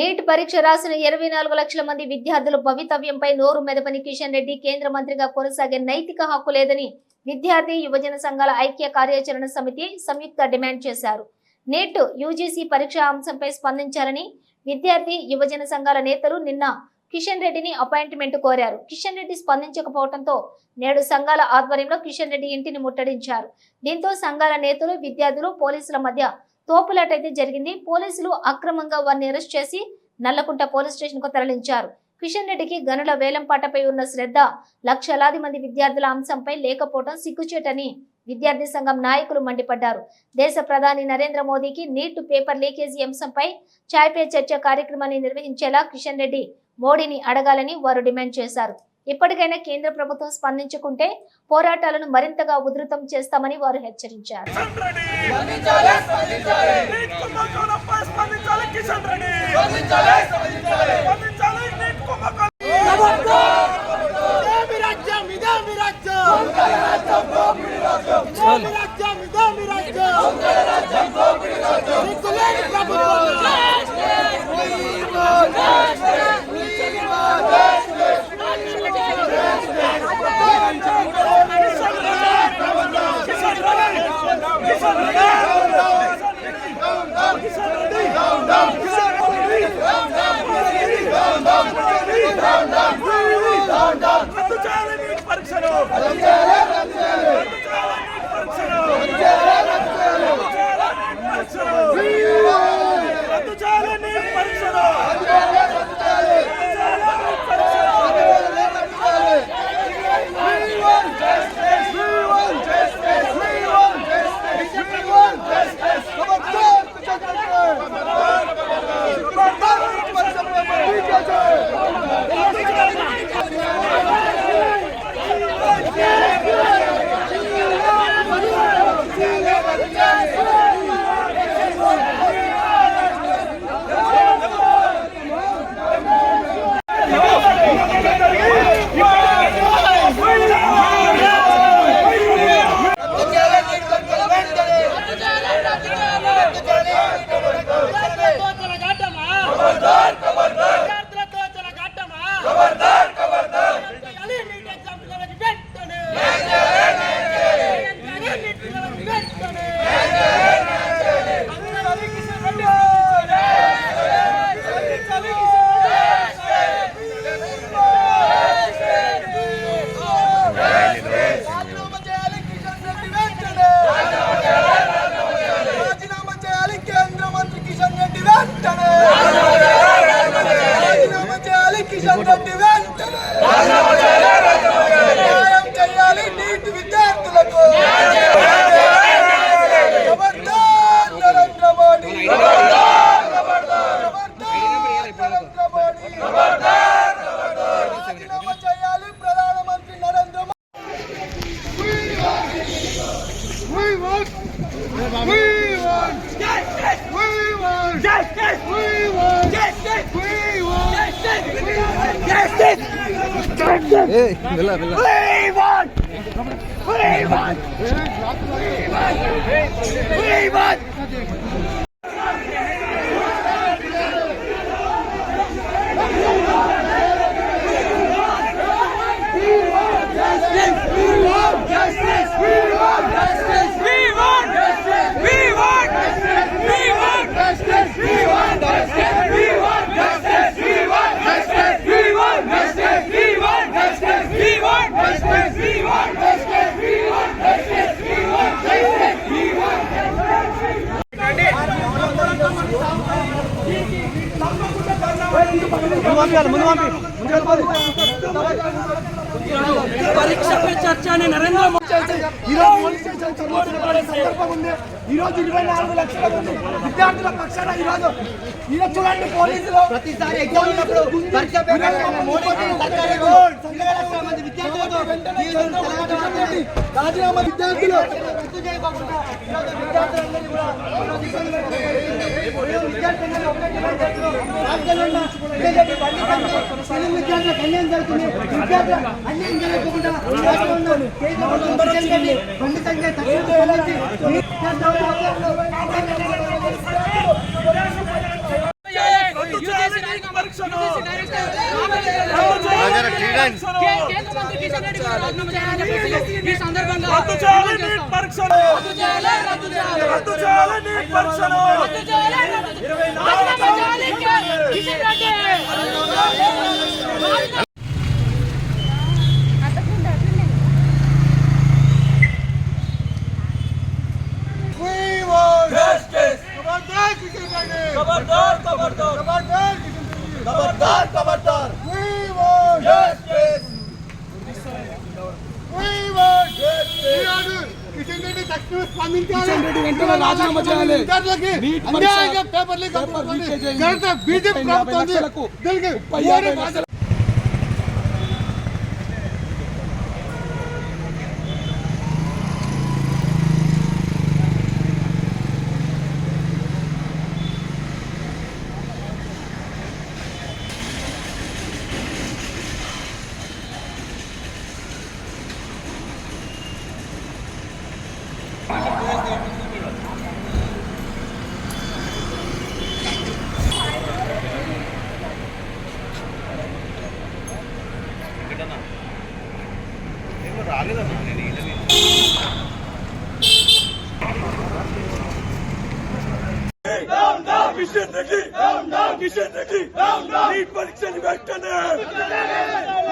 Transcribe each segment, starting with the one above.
Neat పరీక్ష రాసిన ఇరవై నాలుగు లక్షల మంది విద్యార్థుల భవితవ్యంపై నోరు మెదపని కిషన్ రెడ్డి కేంద్ర మంత్రిగా కొనసాగే నైతిక హక్కు లేదని విద్యార్థి యువజన సంఘాల ఐక్య కార్యాచరణ సమితి సంయుక్త డిమాండ్ చేశారు. నీట్ యూజీసీ పరీక్ష అంశంపై స్పందించాలని విద్యార్థి యువజన సంఘాల నేతలు నిన్న కిషన్ రెడ్డిని అపాయింట్మెంట్ కోరారు. కిషన్ రెడ్డి స్పందించకపోవడంతో నేడు సంఘాల ఆధ్వర్యంలో కిషన్ రెడ్డి ఇంటిని ముట్టడించారు. దీంతో సంఘాల నేతలు విద్యార్థులు పోలీసుల మధ్య తోపులాటైతే జరిగింది. పోలీసులు అక్రమంగా వారిని అరెస్ట్ చేసి నల్లకుంట పోలీస్ స్టేషన్కు తరలించారు. కిషన్ రెడ్డికి గనుల వేలంపాటపై ఉన్న శ్రద్ధ లక్షలాది మంది విద్యార్థుల అంశంపై లేకపోవడం సిగ్గుచేటని విద్యార్థి సంఘం నాయకులు మండిపడ్డారు. దేశ ప్రధాని నరేంద్ర మోదీకి నీట్ పేపర్ లీకేజీ అంశంపై చాయ్ పే చర్చ కార్యక్రమాన్ని నిర్వహించేలా కిషన్ రెడ్డి మోడీని అడగాలని వారు డిమాండ్ చేశారు. ఇప్పటికైనా కేంద్ర ప్రభుత్వం స్పందించుకుంటే పోరాటాలను మరింతగా ఉధృతం చేస్తామని వారు హెచ్చరించారు. కిషన్ రెడ్డి. స్పందించాలి. నీట్ కుంభకోణం రాజ్యం ఇదేమి రాజ్యం ఇదేమి రాజ్యం వెళ్ళా వెళ్ళా want. పరీక్షపై చర్చ అని నరేంద్ర సందర్భం ఉంది. ఈరోజు ఇరవై నాలుగు లక్షల మంది విద్యార్థుల పక్షాన ఈరోజు ఈరోజు చూడండి పోలీసులు. ప్రతిసారి ఎగ్జామ్ ఉన్నప్పుడు పరీక్ష రాజీనామా విద్యార్థులు. రద్దు చేయకుండా ఈరోజు విద్యార్థులందరినీ కూడా విద్యార్థులకు అన్యాయం జరుగుతుంది విద్యార్థులు అన్యాయం జరగకుండా బండి సంఖ్య కేంద్ర మంత్రి కిషన్ రెడ్డి గారు ఆజ్ఞ చేయాలని ఈ సందర్భంగా రద్దు చేయాలి రద్దు చేయాలి. రద్దు చేయాలి రద్దు చేయాలి खबरदार खबरदार खबरदार खबरदार खबरदार we want justice we want justice Kishan Reddy తక్షణమే స్పందించాలి. వెంటనే రాజీనామా చేయాలి. పేపర్ లీక్ బీజేపీ ప్రభుత్వం దీనికి నిషేధకి నిషేధకి నీట్ పరీక్షలు పెట్టనే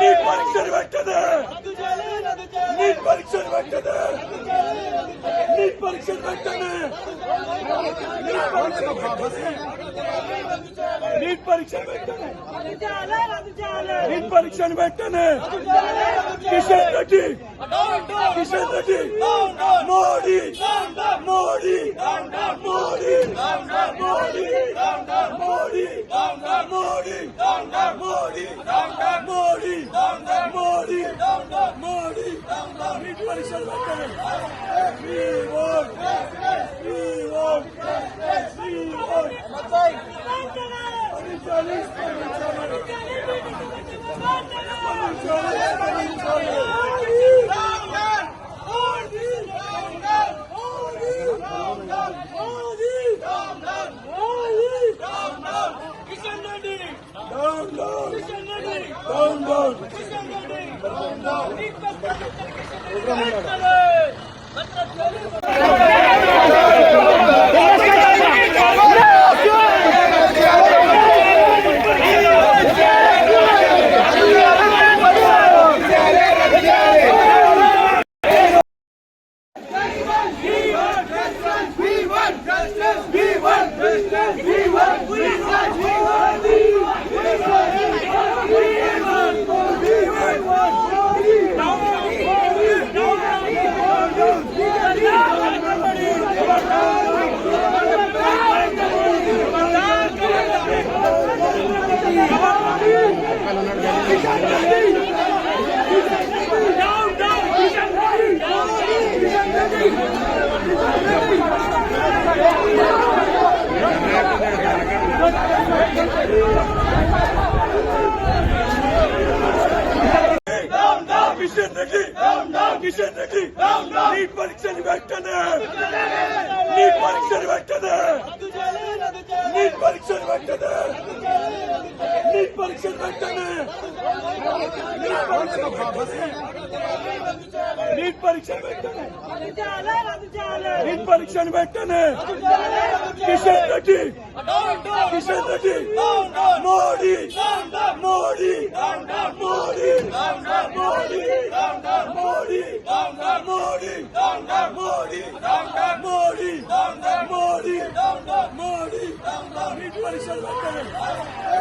నీట్ పరీక్షలు పెట్టనే నీట్ పరీక్షలు పెట్టనే నీట్ పరీక్షలు పెట్టనే నీట్ పరీక్షలు పెట్టనే నీట్ పరీక్షలు వెంటనే నీట్ పరీక్షలు వెంటనే కిషన్ రెడ్డి కిషన్ రెడ్డి మోడీ మోడీ మోడీ మోడీ మోడీ మోడీ మోడీ మోడీ మోడీ మోడీ నీట్ పరీక్షలు వెంటనే Vitória! কিসের নাকি কিসের নাকি নিট পরীক্ষা নিবে একটা নে নিট পরীক্ষা নিবে একটা নে নিট পরীক্ষা নিবে একটা నీట్ పరీక్షలు వెంటనే నీట్ పరీక్షలు వెంటనే నీట్ పరీక్షలు వెంటనే కిషన్ రెడ్డి కిషన్ రెడ్డి మోడీ మోడీ మోడీ మోడీ మోడీ మోడీ మోడీ మోడీ మోడీ మోడీ నీట్ పరీక్షలు వెంటనే